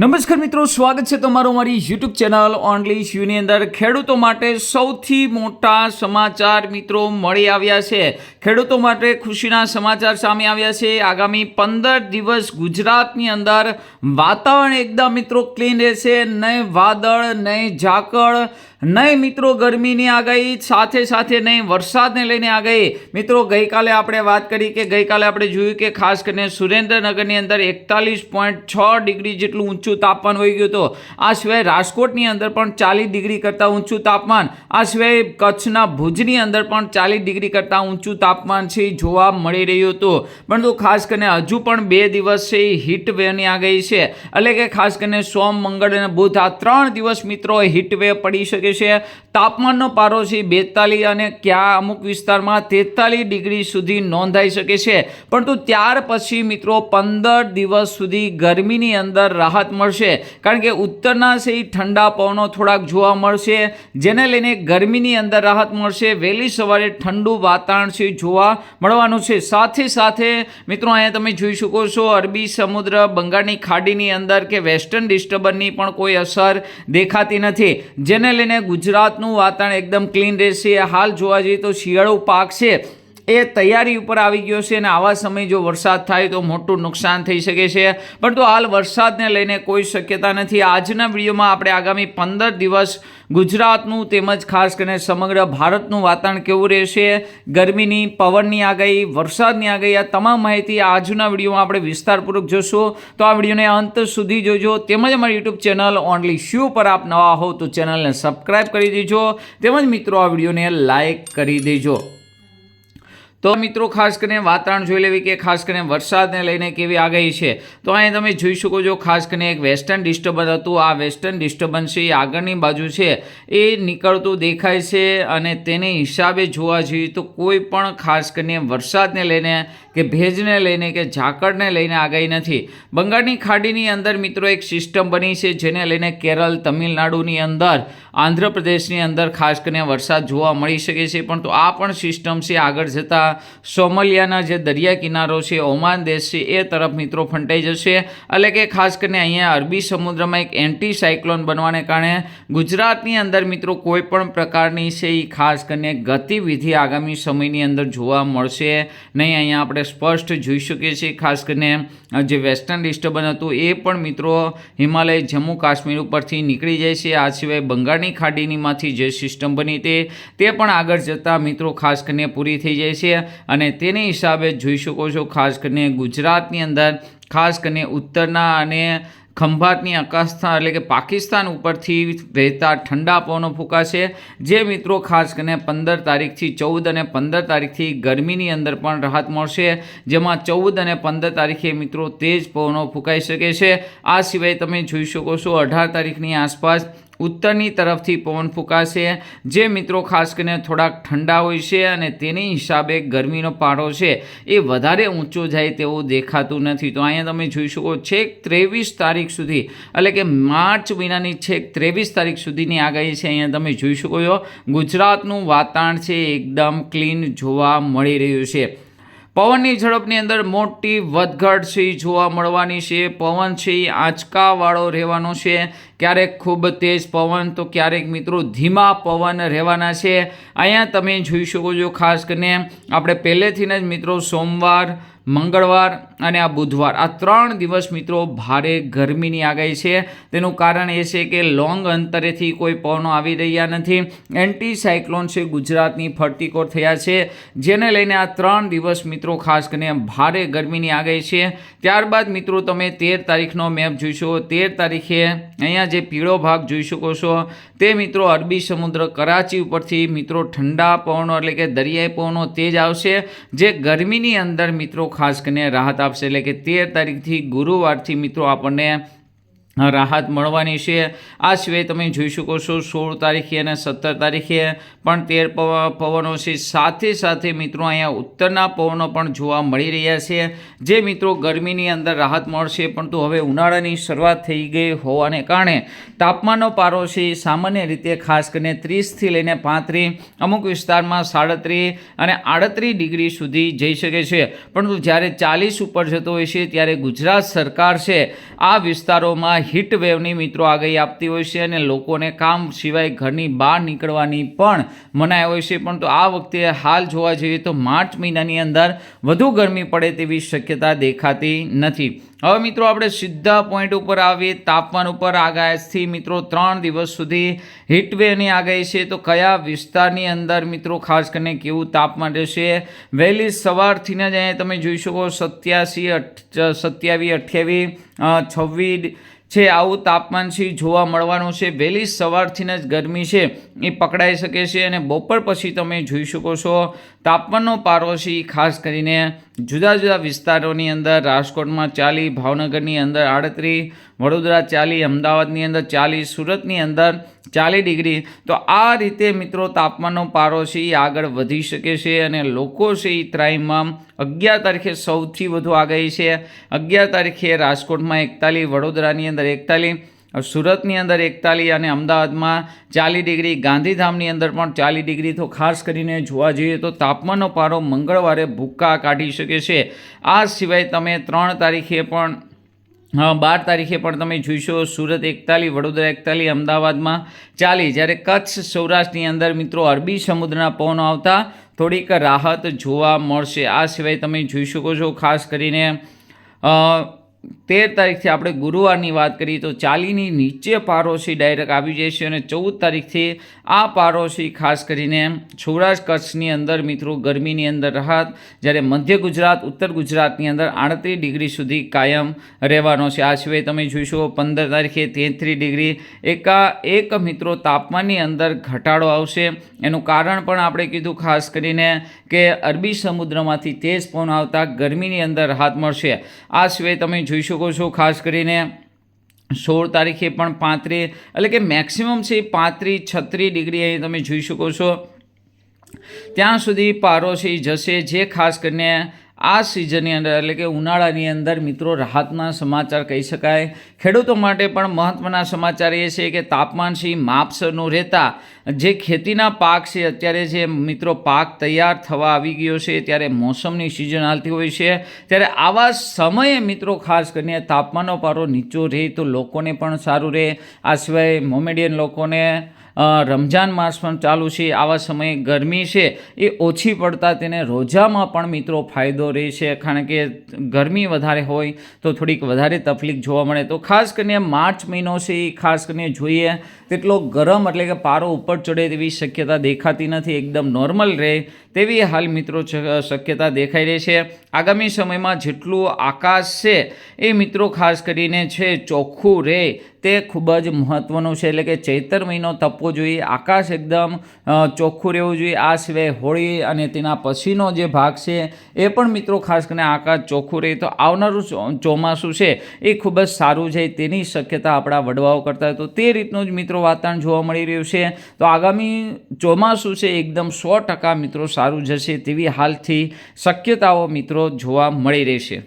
નમસ્કાર મિત્રો, સ્વાગત છે તમારું મારી યુટ્યુબ ચેનલ ઓનલી યુની અંદર. ખેડૂતો માટે સૌથી મોટા સમાચાર મિત્રો મળી આવ્યા છે. ખેડૂતો માટે ખુશીના સમાચાર સામે આવ્યા છે. આગામી પંદર દિવસ ગુજરાતની અંદર વાતાવરણ એકદમ મિત્રો ક્લીન રહેશે. નહીં વાદળ નહીં ઝાકળ નહીં મિત્રો, ગરમીની આગાહી સાથે સાથે નહીં, વરસાદને લઈને આગાહી. મિત્રો, ગઈકાલે આપણે વાત કરી કે ગઈકાલે આપણે જોયું કે ખાસ કરીને સુરેન્દ્રનગરની અંદર એકતાલીસ પોઈન્ટ છ ડિગ્રી જેટલું ઊંચું તાપમાન હોઈ ગયું હતું. આ સિવાય રાજકોટની અંદર પણ ચાલીસ ડિગ્રી કરતાં ઊંચું તાપમાન. આ સિવાય કચ્છના ભુજની અંદર પણ ચાલીસ ડિગ્રી કરતાં ઊંચું તાપમાન છે જોવા મળી રહ્યું હતું. પરંતુ ખાસ કરીને હજુ પણ બે દિવસ છે એ હીટ વેવની આગાહી છે. એટલે કે ખાસ કરીને સોમ, મંગળ અને બુધ આ ત્રણ દિવસ મિત્રો હીટ વેવ પડી શકે છે. તાપમાનનો પારો છે બેતાલીસ અને ક્યાં અમુક વિસ્તારમાં તેતાલીસ ડિગ્રી સુધી નોંધાઈ શકે છે. પરંતુ ત્યાર પછી મિત્રો પંદર દિવસ સુધી ગરમીની અંદર રાહત મળશે. કારણ કે ઉત્તરના છે ઠંડા પવનો થોડાક જોવા મળશે, જેને લઈને ગરમીની અંદર રાહત મળશે. વહેલી સવારે ઠંડુ વાતાવરણ છે જોવા મળવાનું છે. સાથે સાથે મિત્રો અહીંયા તમે જોઈ શકો છો, અરબી સમુદ્ર, બંગાળની ખાડીની અંદર કે વેસ્ટર્ન ડિસ્ટર્બન્સની પણ કોઈ અસર દેખાતી નથી. જેને લઈને ગુજરાતનું વાતાવરણ એકદમ ક્લીન રહેશે. હાલ જોવા જઈએ તો શિયાળો પાક છે એ તૈયારી ઉપર આવી ગયો છે અને આવા સમયે જો વરસાદ થાય તો મોટું નુકસાન થઈ શકે છે. પરંતુ હાલ વરસાદને લઈને કોઈ શક્યતા નથી. આજના વિડીયોમાં આપણે આગામી પંદર દિવસ ગુજરાતનું તેમજ ખાસ કરીને સમગ્ર ભારતનું વાતાવરણ કેવું રહેશે? ગરમીની, પવનની આગાહી, વરસાદની આગાહી, આ તમામ માહિતી આજના વિડીયોમાં આપણે વિસ્તારપૂર્વક જોશું. તો આ વિડીયોને અંત સુધી જોજો. તેમજ અમારી યુટ્યુબ ચેનલ ઓનલી શ્યુ પર આપ નવા હો તો ચેનલને સબસ્ક્રાઈબ કરી દેજો. તેમજ મિત્રો, આ વિડીયોને લાઈક કરી દેજો. તો મિત્રો, ખાસ કરીને વાતાવરણ જોઈ લેવી કે ખાસ કરીને વરસાદને લઈને કેવી આગાહી છે? તો અહીં તમે જોઈ શકો છો, ખાસ કરીને એક વેસ્ટર્ન ડિસ્ટર્બન્સ હતું. આ વેસ્ટર્ન ડિસ્ટર્બન્સ એ આગળની બાજુ છે. એ નીકળતું દેખાય છે અને તેને હિસાબે જોવા જઈએ તો કોઈ પણ ખાસ કરીને વરસાદને લઈને કે ભેજને લઈને કે ઝાકળને લઈને આગાહી નથી. બંગાળની ખાડીની અંદર મિત્રો એક સિસ્ટમ બની છે જેને લઈને કેરળ, તમિલનાડુની અંદર, આંધ્રપ્રદેશની અંદર ખાસ કરીને વરસાદ જોવા મળી શકે છે. પણ તો આ પણ સિસ્ટમ છે, આગળ જતાં સોમલિયાના જે દરિયા કિનારો છે, ઓમાન દેશ છે, એ તરફ મિત્રો ફંટાઈ જશે. એટલે કે ખાસ કરીને અહીંયા અરબી સમુદ્રમાં એક એન્ટી સાયક્લોન બનવાને કારણે ગુજરાતની અંદર મિત્રો કોઈ પણ પ્રકારની છે એ ખાસ કરીને ગતિવિધિ આગામી સમયની અંદર જોવા મળશે. નહીં, અહીંયા આપણે સ્પષ્ટ જોઈ શકીએ છીએ, ખાસ કરીને જે વેસ્ટર્ન ડિસ્ટર્બન્સ હતું, એ પણ મિત્રો હિમાલય જમ્મુ કાશ્મીર ઉપરથી નીકળી જાય છે. આ સિવાય બંગાળની ખાડીનીમાંથી જે સિસ્ટમ બની તે તે પણ આગળ જતાં મિત્રો ખાસ કરીને પૂરી થઈ જાય છે. અને તેને હિસાબે જોઈ શકો છો, ખાસ કરીને ગુજરાતની અંદર, ખાસ કરીને ઉત્તરના અને ખંભાતની આકાશસ્થા એટલે કે પાકિસ્તાન ઉપરથી વહેતા ઠંડા પવનો ફૂંકાશે. જે મિત્રો ખાસ કરીને પંદર તારીખથી ચૌદ અને પંદર તારીખથી ગરમીની અંદર પણ રાહત મળશે. જેમાં ચૌદ અને પંદર તારીખે મિત્રો તેજ પવનો ફૂંકાઈ શકે છે. આ સિવાય તમે જોઈ શકો છો અઢાર તારીખની આસપાસ ઉત્તરની તરફથી પવન ફૂંકાશે. જે મિત્રો ખાસ કરીને થોડાક ઠંડા હોય છે અને તેની હિસાબે ગરમીનો પારો છે એ વધારે ઊંચો જાય તેવું દેખાતું નથી. તો અહીંયા તમે જોઈ શકો છેક ત્રેવીસ તારીખ સુધી, એટલે કે માર્ચ મહિનાની છેક ત્રેવીસ તારીખ સુધીની આગાહી છે. અહીંયા તમે જોઈ શકો છો, ગુજરાતનું વાતાવરણ છે એકદમ ક્લીન જોવા મળી રહ્યું છે. પવનની ઝડપની અંદર મોટી વધઘટ છે જોવા મળવાની છે. પવન છે, એ આંચકાવાળો રહેવાનો છે. ક્યારેક ખૂબ તેજ પવન, તો ક્યારેક મિત્રો ધીમા પવન રહેવાના છે. અહીંયા તમે જોઈ શકો છો, ખાસ કરીને આપણે પહેલેથી જ મિત્રો સોમવાર, મંગળવાર અને આ બુધવાર, આ ત્રણ દિવસ મિત્રો ભારે ગરમીની આગાહી છે. તેનું કારણ એ છે કે લોંગ અંતરેથી કોઈ પવનો આવી રહ્યા નથી. એન્ટી સાયક્લોન છે ગુજરાતની ફરતીકોર થયા છે, જેને લઈને આ ત્રણ દિવસ મિત્રો ખાસ કરીને ભારે ગરમીની આગાહી છે. ત્યારબાદ મિત્રો તમે તેર તારીખનો મેપ જોઈશો. તેર તારીખે અહીંયા જે પીળો ભાગ જોઈ શકો છો, તે મિત્રો અરબી સમુદ્ર, કરાચી ઉપરથી મિત્રો ઠંડા પવનો એટલે કે દરિયાઈ પવનો તેજ આવશે, જે ગરમીની અંદર મિત્રો ખાસ કરીને રાહત આપશે. એટલે કે તેર તારીખથી ગુરુવારથી મિત્રો આપણને રાહત મળવાની છે. આ સિવાય તમે જોઈ શકો છો સોળ તારીખે અને સત્તર તારીખે પણ તેર પવ- પવનો છે. સાથે સાથે મિત્રો અહીંયા ઉત્તરના પવનો પણ જોવા મળી રહ્યા છે. જે મિત્રો ગરમીની અંદર રાહત મળશે, પરંતુ હવે ઉનાળાની શરૂઆત થઈ ગઈ હોવાને કારણે તાપમાનનો પારો છે. સામાન્ય રીતે ખાસ કરીને ત્રીસથી લઈને પાંત્રીસ, અમુક વિસ્તારમાં સાડત્રીસ અને આડત્રીસ ડિગ્રી સુધી જઈ શકે છે. પરંતુ જ્યારે ચાલીસ ઉપર જતો હોય છે, ત્યારે ગુજરાત સરકાર છે, આ વિસ્તારોમાં હીટ વેવની મિત્રો આગાહી આપતી હોય છે અને લોકોને કામ સિવાય ઘરની બહાર નીકળવાની પણ મનાઈ હોય છે. પણ તો આ વખતે હાલ જોવા જઈએ તો માર્ચ મહિનાની અંદર વધુ ગરમી પડે તેવી શક્યતા દેખાતી નથી. હવે મિત્રો આપણે સીધા પોઈન્ટ ઉપર આવીએ. તાપમાન ઉપર આગાહીથી મિત્રો ત્રણ દિવસ સુધી હીટવેવની આગાહી છે. તો કયા વિસ્તારની અંદર મિત્રો ખાસ કરીને કેવું તાપમાન રહેશે? વહેલી સવારથીને જ અહીંયા તમે જોઈ શકો, સત્યાસી સત્યાવીસ અઠ્યાવીસ છવ્વીસ છે, આવું તાપમાન છે જોવા મળવાનું છે. વહેલી સવારથી જ ગરમી છે, એ પકડાઈ શકે છે અને બપોર પછી તમે જોઈ શકો છો, તાપમાનનો પારો છે ખાસ કરીને જુદા જુદા વિસ્તારોની અંદર, રાજકોટમાં ચાલી, ભાવનગરની અંદર આડત્રીસ વડોદરા ચાલી, અમદાવાદની અંદર ચાલી, સુરતની અંદર ચાલીસ ડિગ્રી. તો આ રીતે મિત્રો તાપમાનનો પારો છે એ આગળ વધી શકે છે અને લોકો છે એ ત્રાઈમાં અગિયાર તારીખે સૌથી વધુ આગાહી છે. અગિયાર તારીખે રાજકોટમાં એકતાલીસ, વડોદરાની અંદર એકતાલીસ, સુરતની અંદર એકતાલીસ અને અમદાવાદમાં ચાલીસ ડિગ્રી. ગાંધીધામની અંદર પણ ચાલીસ ડિગ્રી. તો ખાસ કરીને જોવા જઈએ તો તાપમાનનો પારો મંગળવારે ભૂક્કા કાઢી શકે છે. આ સિવાય તમે ત્રણ તારીખે પણ બાર તારીખે પણ તમે જોઈશો સુરત એકતાલીસ વડોદરા એકતાલીસ અમદાવાદમાં ચાલીસ. જ્યારે કચ્છ સૌરાષ્ટ્રની અંદર મિત્રો અરબી સમુદ્રના પવનો આવતા થોડીક રાહત જોવા મળશે. આ સિવાય તમે જોઈ શકો છો, ખાસ કરીને તેર તારીખથી આપણે ગુરુવારની વાત કરીએ તો ચાલીની નીચે પારોશી ડાયરેક્ટ આવી જશે અને ચૌદ તારીખથી આ પારોશી ખાસ કરીને સૌરાષ્ટ્ર કચ્છની અંદર મિત્રો ગરમીની અંદર રાહત, જ્યારે મધ્ય ગુજરાત, ઉત્તર ગુજરાતની અંદર આડત્રીસ ડિગ્રી સુધી કાયમ રહેવાનો છે. આ સિવાય તમે જોઈશો પંદર તારીખે તેત્રીસ ડિગ્રી એકા એક મિત્રો તાપમાનની અંદર ઘટાડો આવશે. એનું કારણ પણ આપણે કીધું ખાસ કરીને કે અરબી સમુદ્રમાંથી તેજ પવન આવતા ગરમીની અંદર રાહત મળશે. આ સિવાય તમે જોઈ શકો છો, ખાસ કરીને સોળ તારીખે પણ પાંત્રીસ, એટલે કે મેક્સિમમ છે પાંત્રીસ, છત્રીસ ડિગ્રી અહીં તમે જોઈ શકો છો. ત્યાં સુધી પારો છે જશે, જે ખાસ કરીને આ સિઝનની અંદર, એટલે કે ઉનાળાની અંદર, મિત્રો, રાહતના સમાચાર કહી શકાય. ખેડૂતો માટે પણ મહત્ત્વના સમાચાર એ છે કે તાપમાન છે માપસરનું રહેતા. જે ખેતીના પાક છે, અત્યારે જે મિત્રો પાક તૈયાર થવા આવી ગયો છે, ત્યારે મોસમની સિઝન હાલતી હોય છે. ત્યારે આવા સમયે, મિત્રો, ખાસ કરીને તાપમાનનો પારો નીચો રહે તો લોકોને પણ સારું રહે. આ સિવાય મોમેડિયન લોકોને રમજાન માસ પણ ચાલુ છે, આવા સમયે ગરમી છે, એ ઓછી પડતા તેને રોજામાં પણ મિત્રો ફાયદો રહે છે કારણ કે ગરમી વધારે હોય તો થોડીક વધારે તકલીફ જોવા મળે. તો ખાસ કરીને માર્ચ મહિનો છે, એ ખાસ કરીને જોઈએ તેટલો ગરમ એટલે કે પારો ઉપર ચડે તેવી શક્યતા દેખાતી નથી, એકદમ નોર્મલ રહે તેવી હાલ મિત્રો શક્યતા દેખાઈ રહી છે. આગામી સમયમાં જેટલું આકાશ છે, એ મિત્રો ખાસ કરીને છે, ચોખ્ખું રહે તે ખૂબ જ મહત્ત્વનું છે. એટલે કે ચૈતર મહિનો તપવો જોઈએ, આકાશ એકદમ ચોખ્ખું રહેવું જોઈએ. આ સિવાય હોળી અને તેના પછીનો જે ભાગ છે, એ પણ મિત્રો ખાસ કરીને આકાશ ચોખ્ખું રહે તો આવનારું ચોમાસું છે, એ ખૂબ જ સારું છે. તેની શક્યતા આપણા વડવાઓ કરતા તો તે રીતનું જ મિત્રો વાતાવરણ જોવા મળી રહ્યું છે. તો આગામી ચોમાસું છે, એકદમ સો ટકા મિત્રો સારું જશે તેવી હાલથી શક્યતાઓ મિત્રો જોવા મળી રહેશે